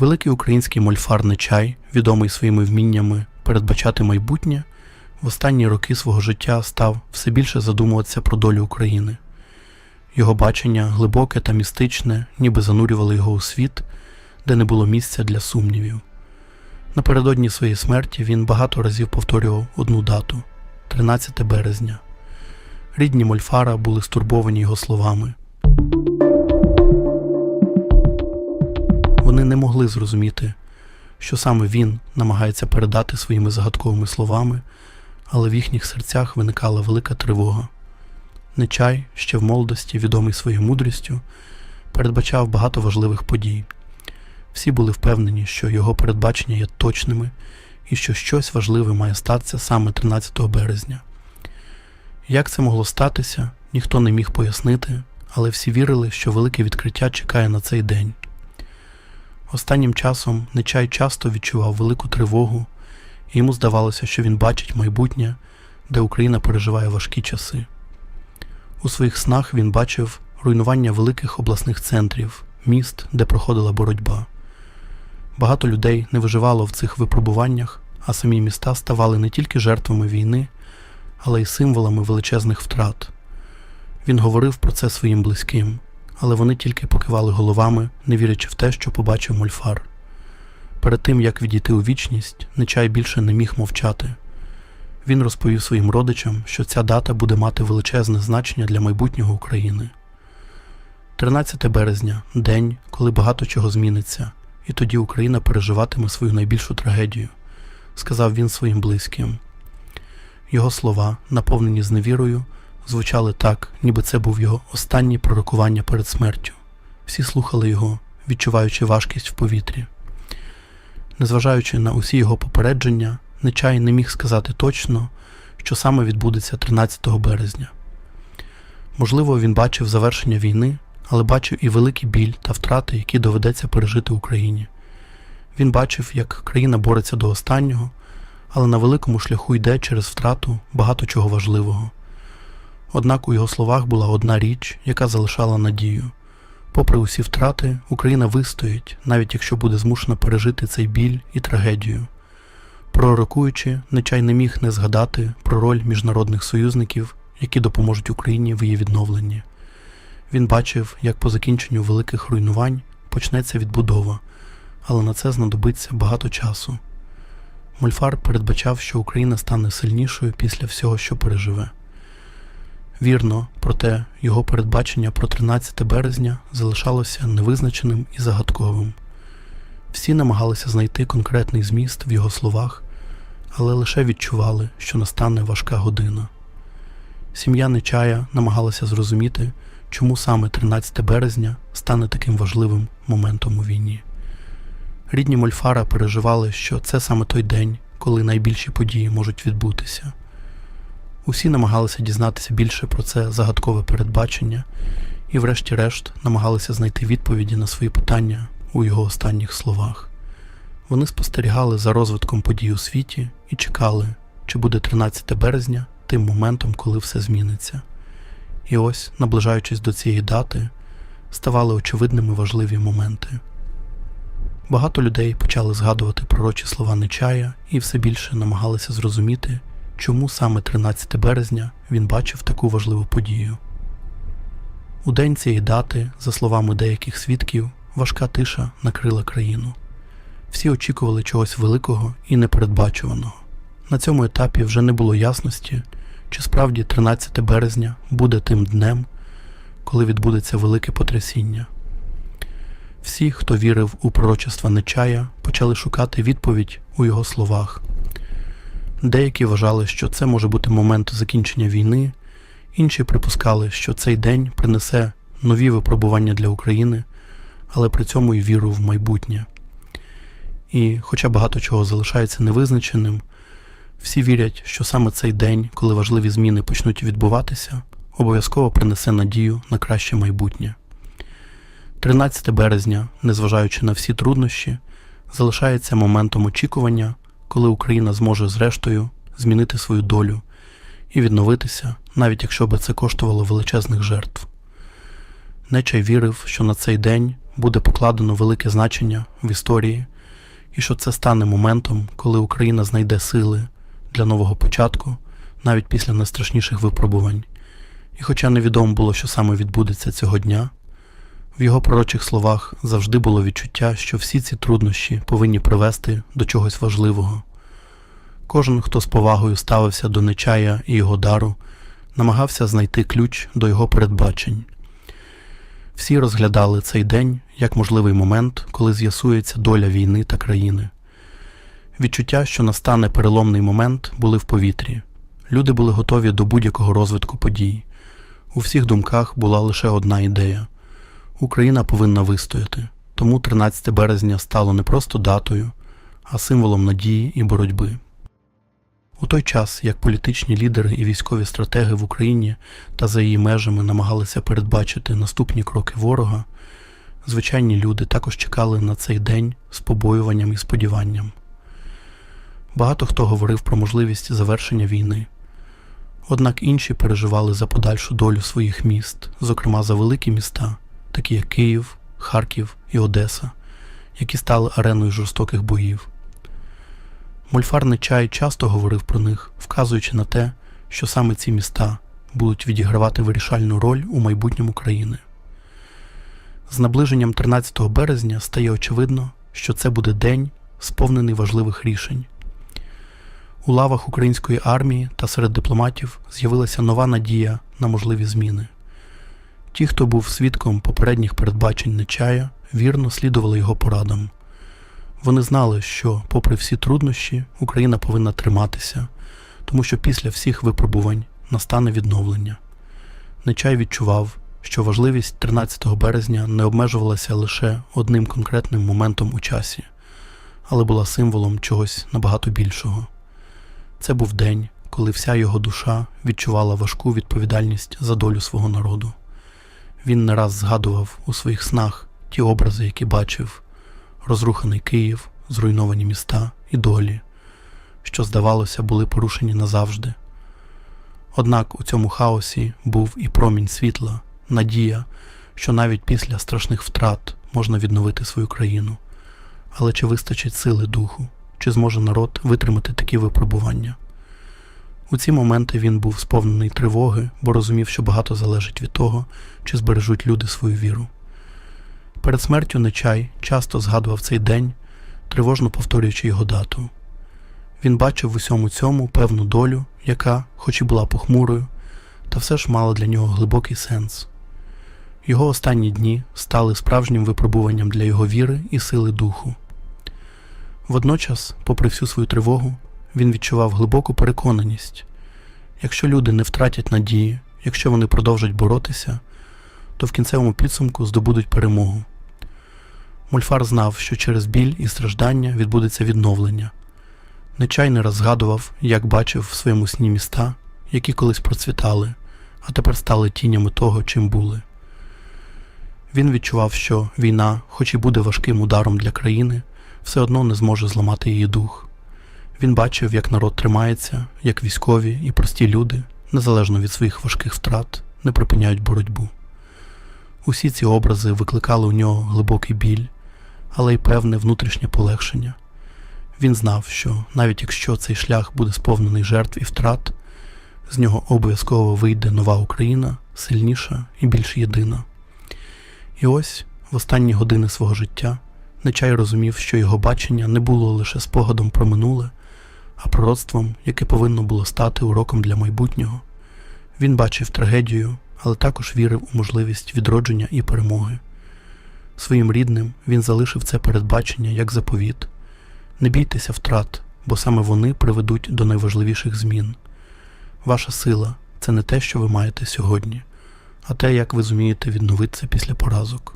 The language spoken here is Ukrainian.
Великий український мольфар Нечай, відомий своїми вміннями передбачати майбутнє, в останні роки свого життя став все більше задумуватися про долю України. Його бачення глибоке та містичне, ніби занурювало його у світ, де не було місця для сумнівів. Напередодні своєї смерті він багато разів повторював одну дату 13 березня. Рідні Мольфара були стурбовані його словами. Вони не могли зрозуміти, що саме він намагається передати своїми загадковими словами, але в їхніх серцях виникала велика тривога. Нечай, ще в молодості, відомий своєю мудрістю, передбачав багато важливих подій. Всі були впевнені, що його передбачення є точними і що щось важливе має статися саме 13 березня. Як це могло статися, ніхто не міг пояснити, але всі вірили, що велике відкриття чекає на цей день. Останнім часом Нечай часто відчував велику тривогу, і йому здавалося, що він бачить майбутнє, де Україна переживає важкі часи. У своїх снах він бачив руйнування великих обласних центрів, міст, де проходила боротьба. Багато людей не виживало в цих випробуваннях, а самі міста ставали не тільки жертвами війни, але й символами величезних втрат. Він говорив про це своїм близьким, але вони тільки покивали головами, не вірячи в те, що побачив мольфар. Перед тим як відійти у вічність, Нечай більше не міг мовчати. Він розповів своїм родичам, що ця дата буде мати величезне значення для майбутнього України. 13 березня день, коли багато чого зміниться, і тоді Україна переживатиме свою найбільшу трагедію, сказав він своїм близьким. Його слова, наповнені зневірою, звучали так, ніби це був його останнє пророкування перед смертю. Всі слухали його, відчуваючи важкість в повітрі. Незважаючи на усі його попередження, Нечай не міг сказати точно, що саме відбудеться 13 березня. Можливо, він бачив завершення війни, але бачив і великий біль та втрати, які доведеться пережити Україні. Він бачив, як країна бореться до останнього, але на великому шляху йде через втрату багато чого важливого. Однак у його словах була одна річ, яка залишала надію. Попри усі втрати, Україна вистоїть, навіть якщо буде змушена пережити цей біль і трагедію. Пророкуючи, Нечай не міг не згадати про роль міжнародних союзників, які допоможуть Україні в її відновленні. Він бачив, як по закінченню великих руйнувань почнеться відбудова, але на це знадобиться багато часу. Мольфар передбачав, що Україна стане сильнішою після всього, що переживе. Вірно, проте його передбачення про 13 березня залишалося невизначеним і загадковим. Всі намагалися знайти конкретний зміст в його словах, але лише відчували, що настане важка година. Сім'я Нечая намагалася зрозуміти, чому саме 13 березня стане таким важливим моментом у війні. Рідні Мольфара переживали, що це саме той день, коли найбільші події можуть відбутися. Усі намагалися дізнатися більше про це загадкове передбачення і, врешті-решт, намагалися знайти відповіді на свої питання у його останніх словах. Вони спостерігали за розвитком подій у світі і чекали, чи буде 13 березня тим моментом, коли все зміниться. І ось, наближаючись до цієї дати, ставали очевидними важливі моменти. Багато людей почали згадувати пророчі слова Нечая і все більше намагалися зрозуміти, чому саме 13 березня він бачив таку важливу подію. У день цієї дати, за словами деяких свідків, важка тиша накрила країну. Всі очікували чогось великого і непередбачуваного. На цьому етапі вже не було ясності, чи справді 13 березня буде тим днем, коли відбудеться велике потрясіння. Всі, хто вірив у пророчества Нечая, почали шукати відповідь у його словах. Деякі вважали, що це може бути момент закінчення війни, інші припускали, що цей день принесе нові випробування для України, але при цьому й віру в майбутнє. І, хоча багато чого залишається невизначеним, всі вірять, що саме цей день, коли важливі зміни почнуть відбуватися, обов'язково принесе надію на краще майбутнє. 13 березня, незважаючи на всі труднощі, залишається моментом очікування, коли Україна зможе зрештою змінити свою долю і відновитися, навіть якщо би це коштувало величезних жертв. Нечай вірив, що на цей день буде покладено велике значення в історії, і що це стане моментом, коли Україна знайде сили для нового початку, навіть після найстрашніших випробувань. І хоча невідомо було, що саме відбудеться цього дня, в його пророчих словах завжди було відчуття, що всі ці труднощі повинні привести до чогось важливого. Кожен, хто з повагою ставився до Нечая і його дару, намагався знайти ключ до його передбачень. Всі розглядали цей день як можливий момент, коли з'ясується доля війни та країни. Відчуття, що настане переломний момент, були в повітрі. Люди були готові до будь-якого розвитку подій. У всіх думках була лише одна ідея: Україна повинна вистояти. Тому 13 березня стало не просто датою, а символом надії і боротьби. У той час, як політичні лідери і військові стратеги в Україні та за її межами намагалися передбачити наступні кроки ворога, звичайні люди також чекали на цей день з побоюванням і сподіванням. Багато хто говорив про можливість завершення війни. Однак інші переживали за подальшу долю своїх міст, зокрема за великі міста, такі як Київ, Харків і Одеса, які стали ареною жорстоких боїв. Мольфар чай часто говорив про них, вказуючи на те, що саме ці міста будуть відігравати вирішальну роль у майбутньому країни. З наближенням 13 березня стає очевидно, що це буде день, сповнений важливих рішень. У лавах української армії та серед дипломатів з'явилася нова надія на можливі зміни. Ті, хто був свідком попередніх передбачень Нечая, вірно слідували його порадам. Вони знали, що, попри всі труднощі, Україна повинна триматися, тому що після всіх випробувань настане відновлення. Нечай відчував, що важливість 13 березня не обмежувалася лише одним конкретним моментом у часі, але була символом чогось набагато більшого. Це був день, коли вся його душа відчувала важку відповідальність за долю свого народу. Він не раз згадував у своїх снах ті образи, які бачив розруханий Київ, зруйновані міста і долі, що, здавалося, були порушені назавжди. Однак у цьому хаосі був і промінь світла, надія, що навіть після страшних втрат можна відновити свою країну. Але чи вистачить сили духу, чи зможе народ витримати такі випробування? У ці моменти він був сповнений тривоги, бо розумів, що багато залежить від того, чи збережуть люди свою віру. Перед смертю Нечай часто згадував цей день, тривожно повторюючи його дату. Він бачив в усьому цьому певну долю, яка, хоч і була похмурою, та все ж мала для нього глибокий сенс. Його останні дні стали справжнім випробуванням для його віри і сили духу. Водночас, попри всю свою тривогу, він відчував глибоку переконаність якщо люди не втратять надії, якщо вони продовжать боротися, то в кінцевому підсумку здобудуть перемогу. Мольфар знав, що через біль і страждання відбудеться відновлення. Нечай не раз згадував, як бачив в своєму сні міста, які колись процвітали, а тепер стали тінями того, чим були. Він відчував, що війна, хоч і буде важким ударом для країни, все одно не зможе зламати її дух. Він бачив, як народ тримається, як військові і прості люди, незалежно від своїх важких втрат, не припиняють боротьбу. Усі ці образи викликали у нього глибокий біль, але й певне внутрішнє полегшення. Він знав, що навіть якщо цей шлях буде сповнений жертв і втрат, з нього обов'язково вийде нова Україна, сильніша і більш єдина. І ось в останні години свого життя Нечай розумів, що його бачення не було лише спогадом про минуле, а пророцтвом, яке повинно було стати уроком для майбутнього. Він бачив трагедію, але також вірив у можливість відродження і перемоги. Своїм рідним він залишив це передбачення як заповіт. Не бійтеся втрат, бо саме вони приведуть до найважливіших змін. Ваша сила це не те, що ви маєте сьогодні, а те, як ви зумієте відновитися після поразок.